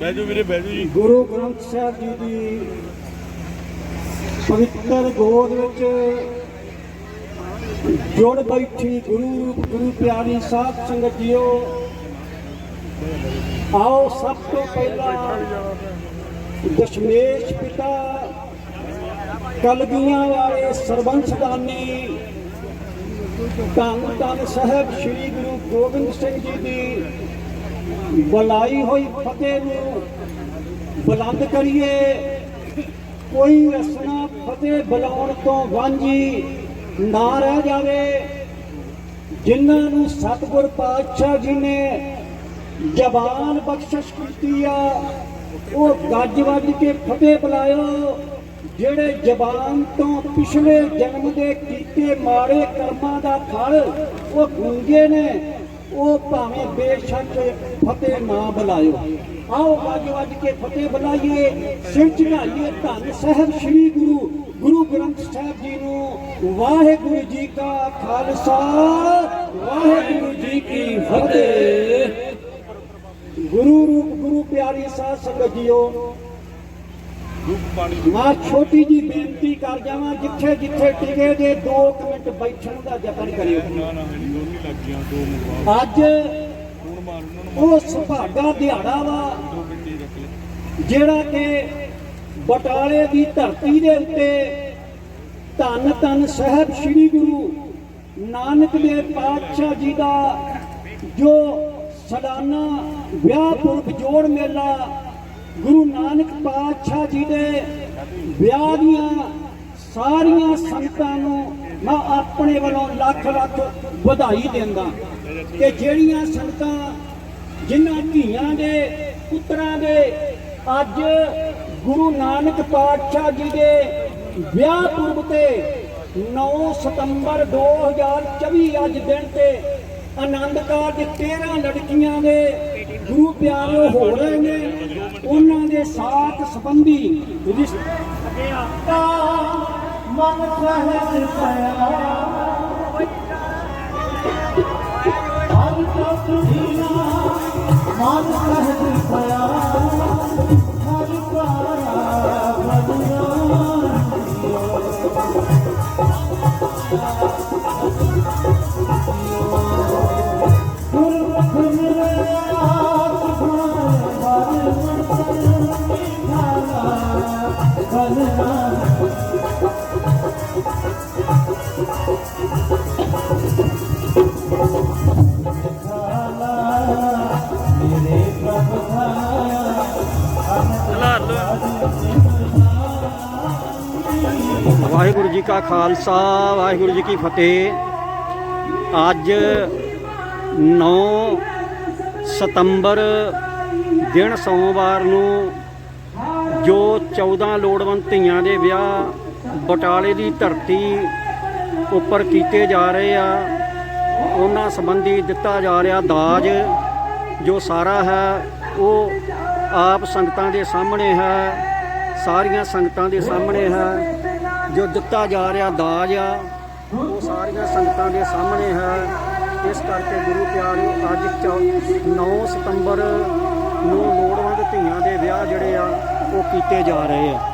ਬੈਜੋ ਵੀਰੇ ਬੈਜੋ ਜੀ। ਗੁਰੂ ਗ੍ਰੰਥ ਸਾਹਿਬ ਜੀ ਦੀ ਪਵਿੱਤਰ ਗੋਦ ਵਿੱਚ ਜੁੜ ਬੈਠੀ ਗੁਰੂ ਗੁਰੂ ਪਿਆਰੀ ਸਾਧ ਸੰਗਤ ਜੀਓ। ਆਓ ਸਭ ਤੋਂ ਪਹਿਲਾਂ ਦਸ਼ਮੇਸ਼ ਪਿਤਾ, ਕਲਗੀਆਂ ਵਾਲੇ ਸਰਬੰਸਦਾਨੀ ਧੰਨ ਧੰਨ ਸਾਹਿਬ ਸ੍ਰੀ ਗੁਰੂ ਗੋਬਿੰਦ ਸਿੰਘ ਜੀ ਦੀ ਬੁਲਾਈ ਹੋਈ ਫਤਿਹ ਨੂੰ ਬੁਲੰਦ ਕਰੀਏ। ਕੋਈ ਰਸਨਾ ਫਤਿਹ ਬੁਲਾਉਣ ਤੋਂ ਵਾਂਝੀ ਨਾ ਰਹਿ ਜਾਵੇ। ਜਿਨ੍ਹਾਂ ਨੂੰ ਸਤਿਗੁਰ ਪਾਤਸ਼ਾਹ ਜੀ ਨੇ ਜ਼ਬਾਨ ਬਖਸ਼ਿਸ਼ ਕੀਤੀ ਆ, ਉਹ ਗੱਜ ਵੱਜ ਕੇ ਫਤਿਹ ਬੁਲਾਇਓ। ਜਿਹੜੇ ਜ਼ਬਾਨ ਤੋਂ ਪਿਛਲੇ ਜਨਮ ਦੇ ਕੀਤੇ ਮਾੜੇ ਕਰਮਾਂ ਦਾ ਫਲ ਉਹ ਗੂੰਗੇ ਨੇ ਉਹ ਭਾਵੇਂ ਬੇਸ਼ੱਕ ਫਤਿਹ ਨਾ ਬੁਲਾਇਓ। ਆਓ ਗੱਜ ਵੱਜ ਕੇ ਫਤਿਹ ਬੁਲਾਈਏ, ਸਿਰ ਝੁਕਾਈਏ ਧੰਨ ਸਾਹਿਬ ਸ੍ਰੀ ਗੁਰੂ ਗੁਰੂ ਗ੍ਰੰਥ ਸਾਹਿਬ ਜੀ ਨੂੰ। ਵਾਹਿਗੁਰੂ ਜੀ ਕਾ ਖਾਲਸਾ, ਵਾਹਿਗੁਰੂ ਜੀ ਕੀ ਫਤਿਹ। ਗੁਰੂ ਰੂਪ, ਗੁਰੂ ਪਿਆਰੀ ਸਾਧ ਸੰਗਤ ਜੀਓ ਮੈਂ ਛੋਟੀ ਜੀ ਬੇਨਤੀ ਕਰ ਜਾਵਾਂ ਜਿੱਥੇ ਜਿੱਥੇ ਟਿਕੇ ਜੇ 2 ਮਿੰਟ ਬੈਠਣ ਦਾ ਯਤਨ ਕਰਿਓ। ਅੱਜ ਉਹ ਸੁਭਾਗਾ ਦਿਹਾੜਾ ਵਾ ਜਿਹੜਾ ਕਿ ਬਟਾਲੇ ਦੀ ਧਰਤੀ ਦੇ ਉੱਤੇ ਧੰਨ ਧੰਨ ਸਾਹਿਬ ਸ੍ਰੀ ਗੁਰੂ ਨਾਨਕ ਦੇਵ ਪਾਤਸ਼ਾਹ ਜੀ ਦਾ ਜੋ ਸਾਲਾਨਾ ਵਿਆਹ ਪੁਰਬ ਜੋੜ ਮੇਲਾ ਗੁਰੂ ਨਾਨਕ ਪਾਤਸ਼ਾਹ ਜੀ ਦੇ ਵਿਆਹ ਦੀਆਂ ਸਾਰੀਆਂ ਸੰਗਤਾਂ ਨੂੰ ਮੈਂ ਆਪਣੇ ਵੱਲੋਂ ਲੱਖ ਲੱਖ ਵਧਾਈ ਦਿੰਦਾ। ਕਿ ਜਿਹੜੀਆਂ ਸੰਗਤਾਂ, ਜਿਨ੍ਹਾਂ ਧੀਆਂ ਦੇ, ਪੁੱਤਰਾਂ ਦੇ, ਅੱਜ ਗੁਰੂ ਨਾਨਕ ਪਾਤਸ਼ਾਹ ਜੀ ਦੇ ਵਿਆਹ ਪੁਰਬ ਤੇ 9 ਸਤੰਬਰ 2024 ਅੱਜ ਦਿਨ ਤੇ ਆਨੰਦ ਕਾਰਜ 13 ਲੜਕੀਆਂ ਦੇ ਗੁਰੂ ਪਿਆਰੇ ਹੋ ਰਹੇ ਨੇ, ਉਹਨਾਂ ਦੇ ਸਾਥ ਸੰਬੰਧੀ ਰਿਸ਼ਤੇ ਮਨ ਸਹਿਜ ਪਿਆ। ਹਰ ਤਤ ਦੀਨਾ ਮਨ ਸਹਿਜ ਪਿਆ। ਹਰ ਪਾਇਆ ਬਦਨਾਮ ਵਾਹਿਗੁਰੂ ਜੀ ਕਾ ਖਾਲਸਾ, ਵਾਹਿਗੁਰੂ ਜੀ ਕੀ ਫਤਿਹ। ਅੱਜ 9 ਸਤੰਬਰ ਦਿਨ ਸੋਮਵਾਰ ਨੂੰ ਜੋ 14 ਲੋੜਵੰਦ ਧੀਆਂ ਦੇ ਵਿਆਹ ਬਟਾਲੇ ਦੀ ਧਰਤੀ ਉੱਪਰ ਕੀਤੇ ਜਾ ਰਹੇ ਆ, ਉਹਨਾਂ ਸੰਬੰਧੀ ਦਿੱਤਾ ਜਾ ਰਿਹਾ ਦਾਜ। ਜੋ ਸਾਰਾ ਹੈ, ਉਹ ਆਪ ਸੰਗਤਾਂ ਦੇ ਸਾਹਮਣੇ ਹੈ, ਸਾਰੀਆਂ ਸੰਗਤਾਂ ਦੇ ਸਾਹਮਣੇ ਹੈ। ਜੋ ਦਿੱਤਾ ਜਾ ਰਿਹਾ ਦਾਜ ਆ, ਉਹ ਸਾਰੀਆਂ ਸੰਗਤਾਂ ਦੇ ਸਾਹਮਣੇ ਹੈ। ਇਸ ਕਰਕੇ ਗੁਰੂ ਪਿਆਰੇ ਅੱਜ 9 ਸਤੰਬਰ ਨੂੰ ਲੋੜਵੰਦ ਧੀਆਂ ਦੇ ਵਿਆਹ ਜਿਹੜੇ ਆ, ਉਹ ਕੀਤੇ ਜਾ ਰਹੇ ਆ।